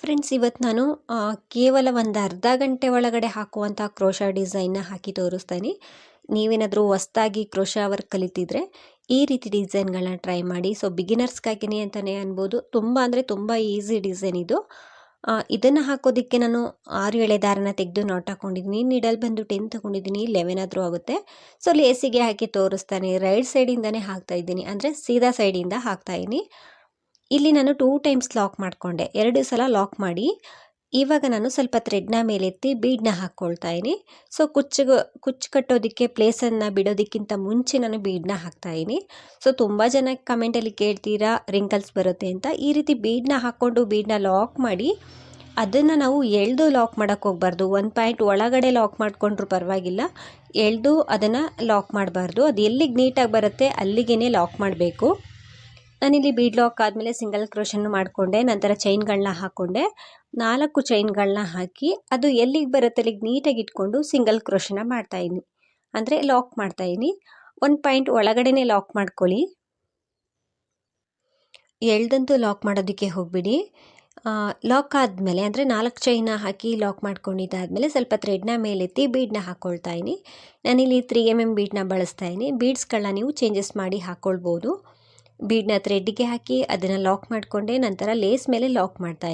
Friends ಇವತ್ತು ನಾನು ಕೇವಲ ಒಂದು ಅರ್ಧ ಗಂಟೆ ಒಳಗಡೆ ಹಾಕುವಂಥ ಕ್ರೋಶ ಡಿಸೈನ್ನ ಹಾಕಿ ತೋರಿಸ್ತೀನಿ. ನೀವೇನಾದರೂ ಹೊಸ್ದಾಗಿ ಕ್ರೋಶ ವರ್ಕ್ ಕಲಿತಿದ್ರೆ ಈ ರೀತಿ ಡಿಸೈನ್ಗಳನ್ನ ಟ್ರೈ ಮಾಡಿ. ಸೊ ಬಿಗಿನರ್ಸ್ಗಾಗಿನೇ ಅಂತಲೇ ಅನ್ಬೋದು. ತುಂಬ ಅಂದರೆ ತುಂಬ ಈಸಿ ಡಿಸೈನ್ ಇದು. ಇದನ್ನು ಹಾಕೋದಕ್ಕೆ ನಾನು ಆರು ಎಳೆ ದಾರನ ತೆಗೆದು ನಾಟ್ ಹಾಕೊಂಡಿದ್ದೀನಿ ನೀಡಲ್ ಬಂದು ಟೆನ್ ತಗೊಂಡಿದ್ದೀನಿ ಲೆವೆನ್ ಆದರೂ ಆಗುತ್ತೆ. ಸೊ, ಲೇಸಿಗೆ ಹಾಕಿ ತೋರಿಸ್ತಾನೆ. ರೈಟ್ ಸೈಡಿಂದನೇ ಹಾಕ್ತಾ ಇದ್ದೀನಿ. ಅಂದರೆ ಸೀದಾ ಸೈಡಿಂದ ಹಾಕ್ತಾ ಇದ್ದೀನಿ. ಇಲ್ಲಿ ನಾನು ಟೂ ಟೈಮ್ಸ್ ಲಾಕ್ ಮಾಡಿಕೊಂಡೆ. ಎರಡು ಸಲ ಲಾಕ್ ಮಾಡಿ, ಇವಾಗ ನಾನು ಸ್ವಲ್ಪ ಥ್ರೆಡ್ನ ಮೇಲೆತ್ತಿ ಬೀಡನ್ನ ಹಾಕ್ಕೊಳ್ತಾ ಇದ್ದೀನಿ ಸೊ ಕುಚ್ಚಿಗೆ, ಕುಚ್ಚು ಕಟ್ಟೋದಕ್ಕೆ ಪ್ಲೇಸನ್ನು ಬಿಡೋದಕ್ಕಿಂತ ಮುಂಚೆ ನಾನು ಬೀಡನ್ನ ಹಾಕ್ತಾ ಇದ್ದೀನಿ ಸೊ ತುಂಬ ಜನ ಕಮೆಂಟಲ್ಲಿ ಕೇಳ್ತೀರಾ ರಿಂಕಲ್ಸ್ ಬರುತ್ತೆ ಅಂತ. ಈ ರೀತಿ ಬೀಡ್ನ ಹಾಕ್ಕೊಂಡು ಬೀಡ್ನ ಲಾಕ್ ಮಾಡಿ, ಅದನ್ನು ನಾವು ಎಳೆದು ಲಾಕ್ ಮಾಡೋಕ್ಕೆ ಹೋಗ್ಬಾರ್ದು. ಒಂದು ಪಾಯಿಂಟ್ ಒಳಗಡೆ ಲಾಕ್ ಮಾಡಿಕೊಂಡ್ರು ಪರವಾಗಿಲ್ಲ. ಎಳೆದು ಅದನ್ನು ಲಾಕ್ ಮಾಡಬಾರ್ದು. ಅದು ಎಲ್ಲಿಗೆ ನೀಟಾಗಿ ಬರುತ್ತೆ ಅಲ್ಲಿಗೇ ಲಾಕ್ ಮಾಡಬೇಕು. ನಾನಿಲ್ಲಿ ಬೀಡ್ ಲಾಕ್ ಆದಮೇಲೆ ಸಿಂಗಲ್ ಕ್ರೋಶನ್ನು ಮಾಡಿಕೊಂಡೆ, ನಂತರ ಚೈನ್ಗಳನ್ನ ಹಾಕ್ಕೊಂಡೆ ನಾಲ್ಕು ಚೈನ್ಗಳನ್ನ ಹಾಕಿ ಅದು ಎಲ್ಲಿಗೆ ಬರುತ್ತೆ ನೀಟಾಗಿ ಇಟ್ಕೊಂಡು ಸಿಂಗಲ್ ಕ್ರೋಶನ ಮಾಡ್ತಾಯಿದ್ದೀನಿ ಅಂದರೆ ಲಾಕ್ ಮಾಡ್ತಾಯಿದ್ದೀನಿ ಒಂದು ಪಾಯಿಂಟ್ ಒಳಗಡೆನೇ ಲಾಕ್ ಮಾಡ್ಕೊಳ್ಳಿ. ಎಳ್ದಂತೂ ಲಾಕ್ ಮಾಡೋದಕ್ಕೆ ಹೋಗ್ಬಿಡಿ. ಲಾಕ್ ಆದಮೇಲೆ, ಅಂದರೆ ನಾಲ್ಕು ಚೈನ ಹಾಕಿ ಲಾಕ್ ಮಾಡ್ಕೊಂಡಿದ್ದಾದಮೇಲೆ ಸ್ವಲ್ಪ ಥ್ರೆಡ್ನ ಮೇಲೆತ್ತಿ ಬೀಡನ್ನ ಹಾಕ್ಕೊಳ್ತಾ ಇದ್ದೀನಿ ನಾನಿಲ್ಲಿ ತ್ರೀ ಎಂ ಎಂ ಬೀಡ್ನ ಬಳಸ್ತಾ ಇದ್ದೀನಿ ಬೀಡ್ಸ್ಗಳನ್ನ ನೀವು ಚೇಂಜಸ್ ಮಾಡಿ ಹಾಕ್ಕೊಳ್ಬೋದು ಬೀಡನ್ನ ಥ್ರೆಡ್ಡಿಗೆ ಹಾಕಿ ಅದನ್ನು ಲಾಕ್ ಮಾಡಿಕೊಂಡೆ, ನಂತರ ಲೇಸ್ ಮೇಲೆ ಲಾಕ್ ಮಾಡ್ತಾ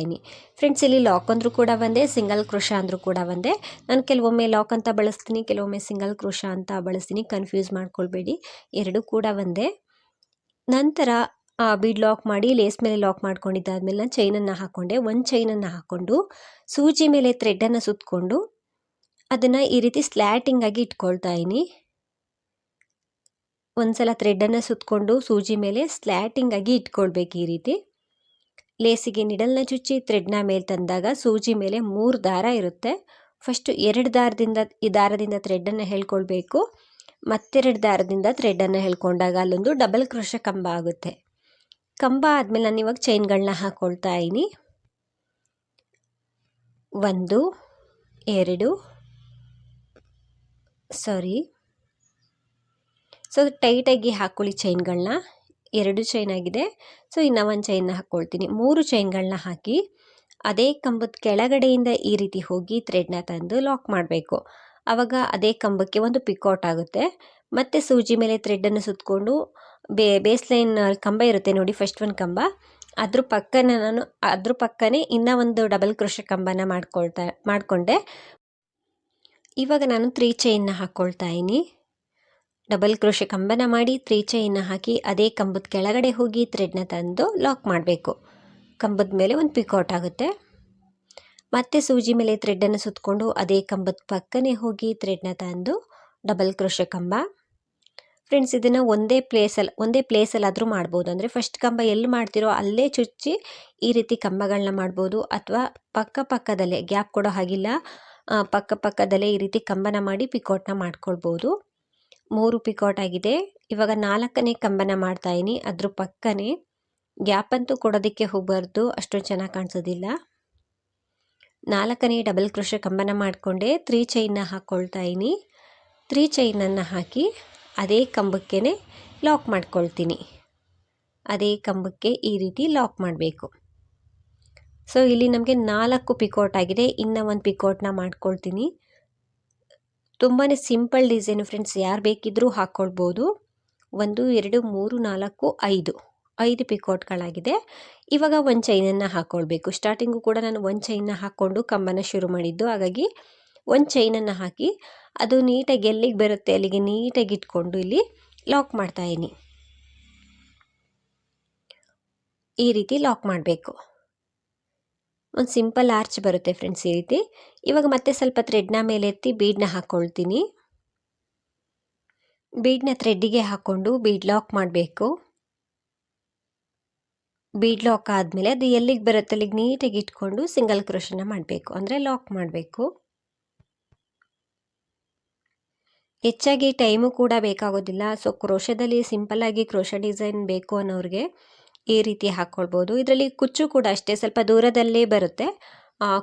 ಫ್ರೆಂಡ್ಸ್ ಇಲ್ಲಿ ಲಾಕ್ ಅಂದರೂ ಕೂಡ ಒಂದೇ ಸಿಂಗಲ್ ಕ್ರೋಶ ಅಂದರೂ ಕೂಡ ಒಂದೇ. ನಾನು ಕೆಲವೊಮ್ಮೆ ಲಾಕ್ ಅಂತ ಬಳಸ್ತೀನಿ, ಕೆಲವೊಮ್ಮೆ ಸಿಂಗಲ್ ಕ್ರೋಶ ಅಂತ ಬಳಸ್ತೀನಿ ಕನ್ಫ್ಯೂಸ್ ಮಾಡ್ಕೊಳ್ಬೇಡಿ. ಎರಡೂ ಕೂಡ ಒಂದೇ. ನಂತರ ಬೀಡ್ ಲಾಕ್ ಮಾಡಿ ಲೇಸ್ ಮೇಲೆ ಲಾಕ್ ಮಾಡ್ಕೊಂಡಿದ್ದಾದ್ಮೇಲೆ ನಾನು ಚೈನನ್ನು ಹಾಕ್ಕೊಂಡೆ ಒಂದು ಚೈನನ್ನು ಹಾಕ್ಕೊಂಡು ಸೂಜಿ ಮೇಲೆ ಥ್ರೆಡ್ಡನ್ನು ಸುತ್ತಕೊಂಡು ಅದನ್ನು ಈ ರೀತಿ ಸ್ಲ್ಯಾಟಿಂಗಾಗಿ ಇಟ್ಕೊಳ್ತಾ ಇದ್ದೀನಿ. ಒಂದ್ಸಲ ಥ್ರೆಡ್ಡನ್ನು ಸುತ್ತಕೊಂಡು ಸೂಜಿ ಮೇಲೆ ಸ್ಲ್ಯಾಟಿಂಗ್ ಆಗಿ ಇಟ್ಕೊಳ್ಬೇಕು ಈ ರೀತಿ. ಲೇಸಿಗೆ ನಿಡಲ್ನ ಚುಚ್ಚಿ ಥ್ರೆಡ್ನ ಮೇಲೆ ತಂದಾಗ ಸೂಜಿ ಮೇಲೆ ಮೂರು ದಾರ ಇರುತ್ತೆ. ಫಸ್ಟು ಎರಡು ದಾರದಿಂದ, ಈ ದಾರದಿಂದ ಥ್ರೆಡ್ಡನ್ನು ಹೇಳ್ಕೊಳ್ಬೇಕು. ಮತ್ತೆರಡು ದಾರದಿಂದ ಥ್ರೆಡ್ಡನ್ನು ಹೇಳ್ಕೊಂಡಾಗ ಅಲ್ಲೊಂದು ಡಬಲ್ ಕ್ರೋಶ ಕಂಬ ಆಗುತ್ತೆ. ಕಂಬ ಆದಮೇಲೆ ನಾನು ಇವಾಗ ಚೈನ್ಗಳನ್ನ ಹಾಕ್ಕೊಳ್ತಾ ಇದ್ದೀನಿ. ಒಂದು, ಎರಡು ಸಾರಿ ಸೊ ಟೈಟಾಗಿ ಹಾಕ್ಕೊಳ್ಳಿ ಚೈನ್ಗಳನ್ನ. ಎರಡು ಚೈನ್ ಆಗಿದೆ. ಸೊ ಇನ್ನು ಒಂದು ಚೈನ್ನ ಹಾಕ್ಕೊಳ್ತೀನಿ ಮೂರು ಚೈನ್ಗಳನ್ನ ಹಾಕಿ ಅದೇ ಕಂಬದ ಕೆಳಗಡೆಯಿಂದ ಈ ರೀತಿ ಹೋಗಿ ಥ್ರೆಡ್ನ ತಂದು ಲಾಕ್ ಮಾಡಬೇಕು. ಆವಾಗ ಅದೇ ಕಂಬಕ್ಕೆ ಒಂದು ಪಿಕೌಟ್ ಆಗುತ್ತೆ. ಮತ್ತು ಸೂಜಿ ಮೇಲೆ ಥ್ರೆಡ್ಡನ್ನು ಸುತ್ತಕೊಂಡು ಬೇ ಬೇಸ್ ಲೈನ್ ಕಂಬ ಇರುತ್ತೆ ನೋಡಿ ಫಸ್ಟ್ ಒಂದು ಕಂಬ. ಅದ್ರ ಪಕ್ಕನ ನಾನು, ಅದ್ರ ಪಕ್ಕನೇ ಇನ್ನೂ ಒಂದು ಡಬಲ್ ಕ್ರೋಶ ಕಂಬನ ಮಾಡ್ಕೊಳ್ತಾ, ಮಾಡಿಕೊಂಡೆ. ಇವಾಗ ನಾನು ತ್ರೀ ಚೈನ್ನ ಹಾಕ್ಕೊಳ್ತಾ ಇದ್ದೀನಿ ಡಬಲ್ ಕ್ರೋಶೆ ಕಂಬನ ಮಾಡಿ ತ್ರೀ ಚೈನ್ನ ಹಾಕಿ ಅದೇ ಕಂಬದ ಕೆಳಗಡೆ ಹೋಗಿ ಥ್ರೆಡ್ನ ತಂದು ಲಾಕ್ ಮಾಡಬೇಕು. ಕಂಬದ ಮೇಲೆ ಒಂದು ಪಿಕೌಟ್ ಆಗುತ್ತೆ. ಮತ್ತೆ ಸೂಜಿ ಮೇಲೆ ಥ್ರೆಡ್ಡನ್ನು ಸುತ್ತಕೊಂಡು ಅದೇ ಕಂಬದ ಪಕ್ಕನೇ ಹೋಗಿ ಥ್ರೆಡ್ನ ತಂದು ಡಬಲ್ ಕ್ರೋಶೆ ಕಂಬ. ಫ್ರೆಂಡ್ಸ್, ಇದನ್ನು ಒಂದೇ ಪ್ಲೇಸಲ್ಲಿ ಒಂದೇ ಪ್ಲೇಸಲ್ಲಾದರೂ ಮಾಡ್ಬೋದು. ಅಂದರೆ ಫಸ್ಟ್ ಕಂಬ ಎಲ್ಲಿ ಮಾಡ್ತಿರೋ ಅಲ್ಲೇ ಚುಚ್ಚಿ ಈ ರೀತಿ ಕಂಬಗಳನ್ನ ಮಾಡ್ಬೋದು. ಅಥವಾ ಪಕ್ಕ ಪಕ್ಕದಲ್ಲೇ, ಗ್ಯಾಪ್ ಕೊಡೋ ಹಾಗಿಲ್ಲ. ಪಕ್ಕ ಪಕ್ಕದಲ್ಲೇ ಈ ರೀತಿ ಕಂಬನ ಮಾಡಿ ಪಿಕೌಟ್ನ ಮಾಡ್ಕೊಳ್ಬೋದು. ಮೂರು ಪಿಕಾಟ್ ಆಗಿದೆ. ಇವಾಗ ನಾಲ್ಕನೇ ಕಂಬನ ಮಾಡ್ತಾಯಿನಿ ಅದ್ರ ಪಕ್ಕನೆ ಗ್ಯಾಪ್ ಅಂತೂ ಕೊಡೋದಕ್ಕೆ ಹೋಗಬಾರ್ದು. ಅಷ್ಟು ಚೆನ್ನಾಗಿ ಕಾಣಿಸೋದಿಲ್ಲ. ನಾಲ್ಕನೇ ಡಬಲ್ ಕ್ರೋಶ ಕಂಬನ ಮಾಡಿಕೊಂಡೆ. ತ್ರೀ ಚೈನ್ನ ಹಾಕ್ಕೊಳ್ತಾ ಇದ್ದೀನಿ ತ್ರೀ ಚೈನನ್ನು ಹಾಕಿ ಅದೇ ಕಂಬಕ್ಕೆ ಲಾಕ್ ಮಾಡ್ಕೊಳ್ತೀನಿ. ಅದೇ ಕಂಬಕ್ಕೆ ಈ ರೀತಿ ಲಾಕ್ ಮಾಡಬೇಕು. ಸೊ, ಇಲ್ಲಿ ನಮಗೆ ನಾಲ್ಕು ಪಿಕೋಟ್ ಆಗಿದೆ. ಇನ್ನು ಒಂದು ಪಿಕೋಟ್ನ ಮಾಡ್ಕೊಳ್ತೀನಿ. ತುಂಬಾ ಸಿಂಪಲ್ ಡಿಸೈನು ಫ್ರೆಂಡ್ಸ್, ಯಾರು ಬೇಕಿದ್ದರೂ ಹಾಕ್ಕೊಳ್ಬೋದು ಒಂದು, ಎರಡು, ಮೂರು, ನಾಲ್ಕು, ಐದು. ಐದು ಪಿಕೋಟ್ಗಳಾಗಿದೆ. ಇವಾಗ ಒಂದು ಚೈನನ್ನು ಹಾಕ್ಕೊಳ್ಬೇಕು ಸ್ಟಾರ್ಟಿಂಗು ಕೂಡ ನಾನು ಒಂದು ಚೈನನ್ನು ಹಾಕ್ಕೊಂಡು ಕಂಬನ ಶುರು ಮಾಡಿದ್ದು. ಹಾಗಾಗಿ ಒಂದು ಚೈನನ್ನು ಹಾಕಿ ಅದು ನೀಟಾಗಿ ಎಲ್ಲಿಗೆ ಬರುತ್ತೆ, ಅಲ್ಲಿಗೆ ನೀಟಾಗಿ ಇಟ್ಕೊಂಡು ಇಲ್ಲಿ ಲಾಕ್ ಮಾಡ್ತಾಯಿದ್ದೀನಿ ಈ ರೀತಿ ಲಾಕ್ ಮಾಡಬೇಕು. ಒಂದು ಸಿಂಪಲ್ ಆರ್ಚ್ ಬರುತ್ತೆ ಫ್ರೆಂಡ್ಸ್ ಈ ರೀತಿ. ಇವಾಗ ಮತ್ತೆ ಸ್ವಲ್ಪ ಥ್ರೆಡ್ನ ಮೇಲೆ ಎತ್ತಿ ಬೀಡನ್ನ ಹಾಕ್ಕೊಳ್ತೀನಿ ಬೀಡ್ನ ಥ್ರೆಡ್ಡಿಗೆ ಹಾಕ್ಕೊಂಡು ಬೀಡ್ ಲಾಕ್ ಮಾಡಬೇಕು. ಬೀಡ್ ಲಾಕ್ ಆದಮೇಲೆ ಅದು ಎಲ್ಲಿಗೆ ಬರುತ್ತೆ ಅಲ್ಲಿಗೆ ನೀಟಾಗಿ ಇಟ್ಕೊಂಡು ಸಿಂಗಲ್ ಕ್ರೋಶನ ಮಾಡಬೇಕು. ಅಂದರೆ ಲಾಕ್ ಮಾಡಬೇಕು. ಹೆಚ್ಚಾಗಿ ಟೈಮು ಕೂಡ ಬೇಕಾಗೋದಿಲ್ಲ. ಸೊ ಕ್ರೋಶದಲ್ಲಿ ಸಿಂಪಲ್ಲಾಗಿ ಕ್ರೋಶ ಡಿಸೈನ್ ಬೇಕು ಅನ್ನೋರಿಗೆ. ಈ ರೀತಿ ಹಾಕ್ಕೊಳ್ಬೋದು ಇದರಲ್ಲಿ ಕುಚ್ಚು ಕೂಡ ಅಷ್ಟೇ, ಸ್ವಲ್ಪ ದೂರದಲ್ಲೇ ಬರುತ್ತೆ.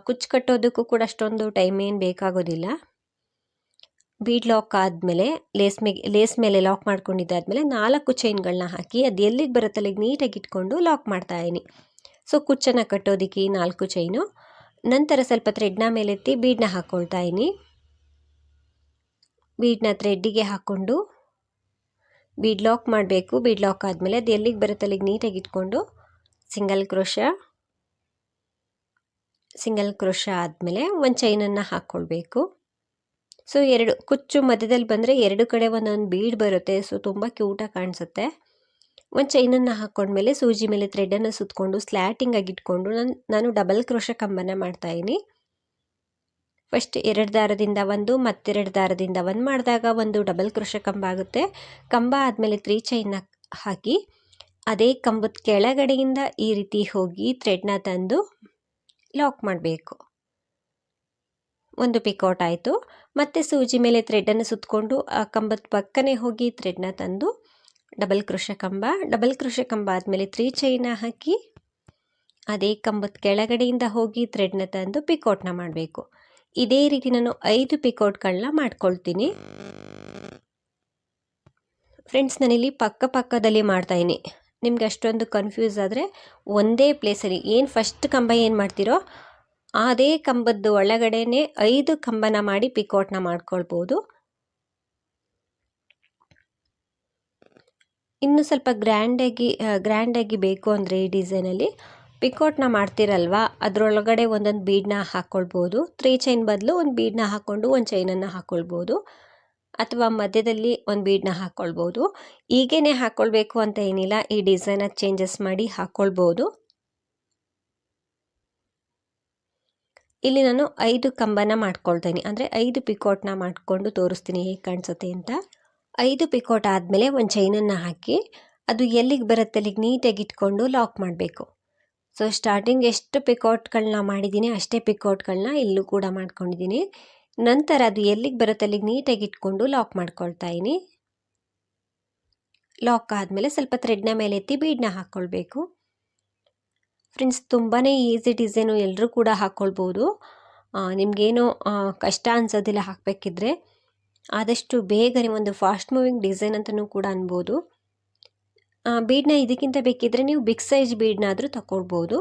ಕುಚ್ಚು ಕಟ್ಟೋದಕ್ಕೂ ಕೂಡ ಅಷ್ಟೊಂದು ಟೈಮ್ ಏನು ಬೇಕಾಗೋದಿಲ್ಲ. ಬೀಡ್ ಲಾಕ್ ಆದಮೇಲೆ ಲೇಸ್ ಮೇ ಲೇಸ್ ಮೇಲೆ ಲಾಕ್ ಮಾಡ್ಕೊಂಡಿದ್ದಾದಮೇಲೆ ನಾಲ್ಕು ಚೈನ್ಗಳನ್ನ ಹಾಕಿ ಅದು ಎಲ್ಲಿಗೆ ಬರುತ್ತೆ ಅಲ್ಲಿಗೆ ನೀಟಾಗಿ ಇಟ್ಕೊಂಡು ಲಾಕ್ ಮಾಡ್ತಾಯಿದ್ದೀನಿ ಸೊ ಕುಚ್ಚನ್ನು ಕಟ್ಟೋದಕ್ಕೆ ನಾಲ್ಕು ಚೈನು ನಂತರ ಸ್ವಲ್ಪ ಥ್ರೆಡ್ನ ಮೇಲೆತ್ತಿ ಬೀಡನ್ನ ಹಾಕ್ಕೊಳ್ತಾ ಇದ್ದೀನಿ. ಬೀಡನ್ನ ಥ್ರೆಡ್ಡಿಗೆ ಹಾಕ್ಕೊಂಡು ಬೀಡ್ ಲಾಕ್ ಮಾಡಬೇಕು. ಬೀಡ್ ಲಾಕ್ ಆದಮೇಲೆ ಅದು ಎಲ್ಲಿಗೆ ಬರುತ್ತೆ ಅಲ್ಲಿಗೆ ನೀಟಾಗಿ ಇಟ್ಕೊಂಡು ಸಿಂಗಲ್ ಕ್ರೋಶ ಸಿಂಗಲ್ ಕ್ರೋಶ ಆದಮೇಲೆ ಒಂದು ಚೈನನ್ನು ಹಾಕ್ಕೊಳ್ಬೇಕು. ಸೊ, ಎರಡು ಕುಚ್ಚು ಮಧ್ಯದಲ್ಲಿ ಬಂದರೆ ಎರಡು ಕಡೆ ಒಂದೊಂದು ಬೀಡ್ ಬರುತ್ತೆ. ಸೊ, ತುಂಬ ಕ್ಯೂಟಾಗಿ ಕಾಣಿಸುತ್ತೆ. ಒಂದು ಚೈನನ್ನು ಹಾಕ್ಕೊಂಡ್ಮೇಲೆ ಸೂಜಿ ಮೇಲೆ ಥ್ರೆಡನ್ನು ಸುತ್ತಕೊಂಡು ಸ್ಲ್ಯಾಟಿಂಗ್ ಆಗಿ ಇಟ್ಕೊಂಡು ನಾನು ನಾನು ಡಬಲ್ ಕ್ರೋಶ ಕಂಬನ ಮಾಡ್ತಾಯಿದ್ದೀನಿ ಫಸ್ಟ್ ಎರಡು ದಾರದಿಂದ ಒಂದು, ಮತ್ತೆರಡು ದಾರದಿಂದ ಒಂದು ಮಾಡಿದಾಗ ಒಂದು ಡಬಲ್ ಕ್ರೋಶ ಕಂಬ ಆಗುತ್ತೆ. ಕಂಬ ಆದಮೇಲೆ ತ್ರೀ ಚೈನ್ನ ಹಾಕಿ ಅದೇ ಕಂಬದ ಕೆಳಗಡೆಯಿಂದ ಈ ರೀತಿ ಹೋಗಿ ಥ್ರೆಡ್ನ ತಂದು ಲಾಕ್ ಮಾಡಬೇಕು. ಒಂದು ಪಿಕೌಟ್ ಆಯಿತು. ಮತ್ತೆ ಸೂಜಿ ಮೇಲೆ ಥ್ರೆಡ್ಡನ್ನು ಸುತ್ತಕೊಂಡು ಆ ಕಂಬದ ಪಕ್ಕನೇ ಹೋಗಿ ಥ್ರೆಡ್ನ ತಂದು ಡಬಲ್ ಕೃಷ ಕಂಬ. ಡಬಲ್ ಕೃಷ ಕಂಬ ಆದಮೇಲೆ ತ್ರೀ ಚೈನ ಹಾಕಿ ಅದೇ ಕಂಬದ ಕೆಳಗಡೆಯಿಂದ ಹೋಗಿ ಥ್ರೆಡ್ನ ತಂದು ಪಿಕೌಟ್ನ ಮಾಡಬೇಕು. ಇದೇ ರೀತಿ ನಾನು ಐದು ಪಿಕೌಟ್ಗಳನ್ನ ಮಾಡ್ಕೊಳ್ತೀನಿ. ಫ್ರೆಂಡ್ಸ್, ನಾನಿಲ್ಲಿ ಪಕ್ಕ ಪಕ್ಕದಲ್ಲಿ ಮಾಡ್ತಾಯಿನಿ ನಿಮ್ಗೆ ಅಷ್ಟೊಂದು ಕನ್ಫ್ಯೂಸ್ ಆದರೆ ಒಂದೇ ಪ್ಲೇಸಲ್ಲಿ ಏನು ಫಸ್ಟ್ ಕಂಬ ಏನು ಮಾಡ್ತೀರೋ ಅದೇ ಕಂಬದ್ದು ಒಳಗಡೆನೆ ಐದು ಕಂಬನ ಮಾಡಿ ಪಿಕೌಟ್ನ ಮಾಡ್ಕೊಳ್ಬೋದು. ಇನ್ನು ಸ್ವಲ್ಪ ಗ್ರ್ಯಾಂಡಾಗಿ ಗ್ರ್ಯಾಂಡಾಗಿ ಬೇಕು ಅಂದರೆ ಈ ಡಿಸೈನಲ್ಲಿ ಪಿಕೌಟ್ನ ಮಾಡ್ತಿರಲ್ವಾ? ಅದರೊಳಗಡೆ ಒಂದೊಂದು ಬೀಡನ್ನ ಹಾಕ್ಕೊಳ್ಬೋದು ತ್ರೀ ಚೈನ್ ಬದಲು ಒಂದು ಬೀಡನ್ನ ಹಾಕ್ಕೊಂಡು ಒಂದು ಚೈನನ್ನು ಹಾಕ್ಕೊಳ್ಬೋದು ಅಥವಾ ಮಧ್ಯದಲ್ಲಿ ಒಂದು ಬೀಡನ್ನ ಹಾಕ್ಕೊಳ್ಬೋದು ಈಗೇನೆ ಹಾಕ್ಕೊಳ್ಬೇಕು ಅಂತ ಏನಿಲ್ಲ. ಈ ಡಿಸೈನ ಚೇಂಜಸ್ ಮಾಡಿ ಹಾಕ್ಕೊಳ್ಬೋದು ಇಲ್ಲಿ ನಾನು ಐದು ಕಂಬನ ಮಾಡ್ಕೊಳ್ತೀನಿ. ಅಂದರೆ ಐದು ಪಿಕೋಟ್ನ ಮಾಡಿಕೊಂಡು ತೋರಿಸ್ತೀನಿ ಹೇಗೆ ಕಾಣಿಸುತ್ತೆ ಅಂತ. ಐದು ಪಿಕೋಟ್ ಆದಮೇಲೆ ಒಂದು ಚೈನನ್ನು ಹಾಕಿ ಅದು ಎಲ್ಲಿಗೆ ಬರುತ್ತೆ ಅಲ್ಲಿಗೆ ನೀಟಾಗಿ ಇಟ್ಕೊಂಡು ಲಾಕ್ ಮಾಡಬೇಕು. ಸೊ ಸ್ಟಾರ್ಟಿಂಗ್ ಎಷ್ಟು ಪಿಕೌಟ್ಗಳನ್ನ ಮಾಡಿದ್ದೀನಿ ಅಷ್ಟೇ ಪಿಕೌಟ್ಗಳನ್ನ ಇಲ್ಲೂ ಕೂಡ ಮಾಡ್ಕೊಂಡಿದ್ದೀನಿ. ನಂತರ ಅದು ಎಲ್ಲಿಗೆ ಬರುತ್ತೆ ಅಲ್ಲಿಗೆ ನೀಟಾಗಿ ಇಟ್ಕೊಂಡು ಲಾಕ್ ಮಾಡ್ಕೊಳ್ತಾ ಲಾಕ್ ಆದಮೇಲೆ ಸ್ವಲ್ಪ ಥ್ರೆಡ್ನ ಮೇಲೆ ಎತ್ತಿ ಬೀಡನ್ನ ಹಾಕ್ಕೊಳ್ಬೇಕು. ಫ್ರೆಂಡ್ಸ್ ತುಂಬಾ ಈಸಿ ಡಿಸೈನು ಎಲ್ಲರೂ ಕೂಡ ಹಾಕ್ಕೊಳ್ಬೋದು. ನಿಮಗೇನೋ ಕಷ್ಟ ಅನ್ಸೋದಿಲ್ಲ ಹಾಕಬೇಕಿದ್ರೆ. ಆದಷ್ಟು ಬೇಗನೆ ಒಂದು ಫಾಸ್ಟ್ ಮೂವಿಂಗ್ ಡಿಸೈನ್ ಅಂತಲೂ ಕೂಡ ಅನ್ಬೋದು. ಬೀಡನ್ನ ಇದಕ್ಕಿಂತ ಬೇಕಿದ್ದರೆ ನೀವು ಬಿಗ್ ಸೈಜ್ ಬೀಡನ್ನಾದರೂ ತಗೊಳ್ಬೋದು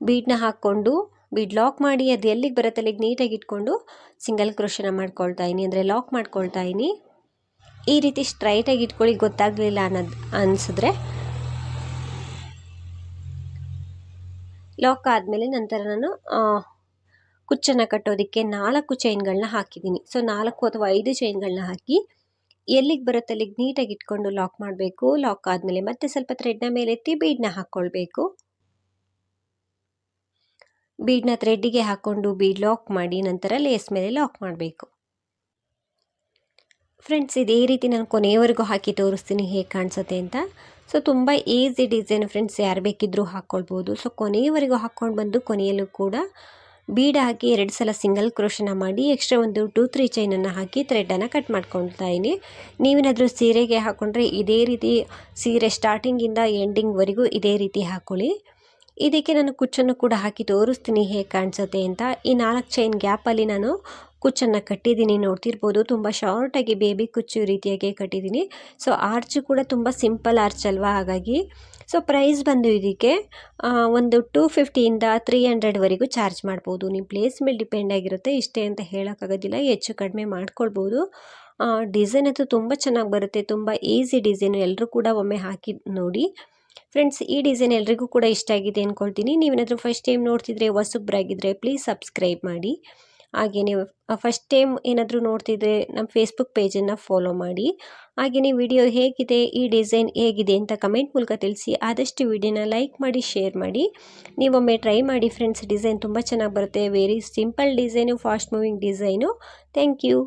ಬೀಡನ್ನ ಹಾಕ್ಕೊಂಡು ಬೀಡ್ ಲಾಕ್ ಮಾಡಿ, ಅದು ಎಲ್ಲಿಗೆ ಬರುತ್ತೆ ಅಲ್ಲಿಗೆ ನೀಟಾಗಿ ಇಟ್ಕೊಂಡು ಸಿಂಗಲ್ ಕ್ರೋಶನ ಮಾಡ್ಕೊಳ್ತಾ ಇನಿ. ಅಂದರೆ ಲಾಕ್ ಮಾಡ್ಕೊಳ್ತಾ ಇನಿ. ಈ ರೀತಿ ಸ್ಟ್ರೈಟಾಗಿ ಇಟ್ಕೊಳ್ಳಿ, ಗೊತ್ತಾಗಲಿಲ್ಲ ಅನ್ನೋದು, ಅನಿಸಿದ್ರೆ. ಲಾಕ್ ಆದಮೇಲೆ ನಂತರ ನಾನು ಕುಚ್ಚನ್ನು ಕಟ್ಟೋದಕ್ಕೆ ನಾಲ್ಕು ಚೈನ್ಗಳನ್ನ ಹಾಕಿದ್ದೀನಿ ಸೊ ನಾಲ್ಕು ಅಥವಾ ಐದು ಚೈನ್ಗಳನ್ನ ಹಾಕಿ ಎಲ್ಲಿಗೆ ಬರುತ್ತೆ ಅಲ್ಲಿಗೆ ನೀಟಾಗಿ ಇಟ್ಕೊಂಡು ಲಾಕ್ ಮಾಡಬೇಕು ಲಾಕ್ ಆದಮೇಲೆ ಮತ್ತೆ ಸ್ವಲ್ಪ ಥ್ರೆಡ್ನ ಮೇಲೆ ಎತ್ತಿ ಬೀಡನ್ನ ಹಾಕ್ಕೊಳ್ಬೇಕು ಬೀಡನ್ನ ಥ್ರೆಡ್ಡಿಗೆ ಹಾಕ್ಕೊಂಡು ಬೀಡ್ ಲಾಕ್ ಮಾಡಿ ನಂತರ ಲೇಸ್ ಮೇಲೆ ಲಾಕ್ ಮಾಡಬೇಕು. ಫ್ರೆಂಡ್ಸ್ ಇದೇ ರೀತಿ ನಾನು ಕೊನೆಯವರೆಗೂ ಹಾಕಿ ತೋರಿಸ್ತೀನಿ ಹೇಗೆ ಕಾಣಿಸುತ್ತೆ ಅಂತ. ಸೊ ತುಂಬ ಈಸಿ ಡಿಸೈನ್ ಫ್ರೆಂಡ್ಸ್ ಯಾರು ಬೇಕಿದ್ದರೂ ಹಾಕ್ಕೊಳ್ಬೋದು ಸೊ ಕೊನೆಯವರೆಗೂ ಹಾಕ್ಕೊಂಡು ಬಂದು ಕೊನೆಯಲ್ಲೂ ಕೂಡ ಬೀಡ ಹಾಕಿ ಎರಡು ಸಲ ಸಿಂಗಲ್ ಕ್ರೋಶನ ಮಾಡಿ ಎಕ್ಸ್ಟ್ರಾ ಒಂದು ಟೂ, ತ್ರೀ ಚೈನನ್ನು ಹಾಕಿ ಥ್ರೆಡನ್ನು ಕಟ್ ಮಾಡ್ಕೊಳ್ತಾ ಇದ್ದೀನಿ ನೀವೇನಾದರೂ ಸೀರೆಗೆ ಹಾಕ್ಕೊಂಡ್ರೆ ಇದೇ ರೀತಿ ಸೀರೆ ಸ್ಟಾರ್ಟಿಂಗಿಂದ ಎಂಡಿಂಗ್ವರೆಗೂ ಇದೇ ರೀತಿ ಹಾಕ್ಕೊಳ್ಳಿ ಇದಕ್ಕೆ ನಾನು ಕುಚ್ಚನ್ನು ಕೂಡ ಹಾಕಿ ತೋರಿಸ್ತೀನಿ ಹೇಗೆ ಕಾಣಿಸುತ್ತೆ ಅಂತ. ಈ ನಾಲ್ಕು ಚೈನ್ ಗ್ಯಾಪಲ್ಲಿ ನಾನು ಕುಚ್ಚನ್ನು ಕಟ್ಟಿದ್ದೀನಿ, ನೋಡ್ತಿರ್ಬೋದು. ತುಂಬ ಶಾರ್ಟಾಗಿ ಬೇಬಿ ಕುಚ್ಚು ರೀತಿಯಾಗಿ ಕಟ್ಟಿದ್ದೀನಿ. ಸೊ ಆರ್ಚು ಕೂಡ ತುಂಬ ಸಿಂಪಲ್ ಆರ್ಚ್ ಅಲ್ವಾ? ಹಾಗಾಗಿ ಸೊ ಪ್ರೈಸ್ ಬಂದು ಇದಕ್ಕೆ ಒಂದು ಟೂ ಫಿಫ್ಟಿಯಿಂದ ತ್ರೀ ಹಂಡ್ರೆಡ್ವರೆಗೂ ಚಾರ್ಜ್ ಮಾಡ್ಬೋದು. ನಿಮ್ಮ ಪ್ಲೇಸ್ ಮೇಲೆ ಡಿಪೆಂಡ್ ಆಗಿರುತ್ತೆ, ಇಷ್ಟೇ ಅಂತ ಹೇಳೋಕ್ಕಾಗೋದಿಲ್ಲ ಹೆಚ್ಚು ಕಡಿಮೆ ಮಾಡ್ಕೊಳ್ಬೋದು. ಡಿಸೈನ್ ಅಂತೂ ತುಂಬ ಚೆನ್ನಾಗಿ ಬರುತ್ತೆ, ತುಂಬ ಈಸಿ ಡಿಸೈನು ಎಲ್ಲರೂ ಕೂಡ ಒಮ್ಮೆ ಹಾಕಿ ನೋಡಿ. ಫ್ರೆಂಡ್ಸ್ ಈ ಡಿಸೈನ್ ಎಲ್ರಿಗೂ ಕೂಡ ಇಷ್ಟ ಆಗಿದೆ ಅಂದ್ಕೊಳ್ತೀನಿ ನೀವೇನಾದರೂ ಫಸ್ಟ್ ಟೈಮ್ ನೋಡ್ತಿದ್ರೆ ಹೊಸಬ್ರಾಗಿದ್ದರೆ ಪ್ಲೀಸ್ ಸಬ್ಸ್ಕ್ರೈಬ್ ಮಾಡಿ. ಹಾಗೆಯೇ ಫಸ್ಟ್ ಟೈಮ್ ಏನಾದರೂ ನೋಡ್ತಿದ್ರೆ ನಮ್ಮ ಫೇಸ್ಬುಕ್ ಪೇಜನ್ನು ಫಾಲೋ ಮಾಡಿ. ಹಾಗೆಯೇ ವಿಡಿಯೋ ಹೇಗಿದೆ, ಈ ಡಿಸೈನ್ ಹೇಗಿದೆ ಅಂತ ಕಮೆಂಟ್ ಮೂಲಕ ತಿಳಿಸಿ. ಆದಷ್ಟು ವಿಡಿಯೋನ ಲೈಕ್ ಮಾಡಿ ಶೇರ್ ಮಾಡಿ. ನೀವೊಮ್ಮೆ ಟ್ರೈ ಮಾಡಿ ಫ್ರೆಂಡ್ಸ್ ಡಿಸೈನ್ ತುಂಬ ಚೆನ್ನಾಗಿ ಬರುತ್ತೆ. Very simple design fast moving design thank you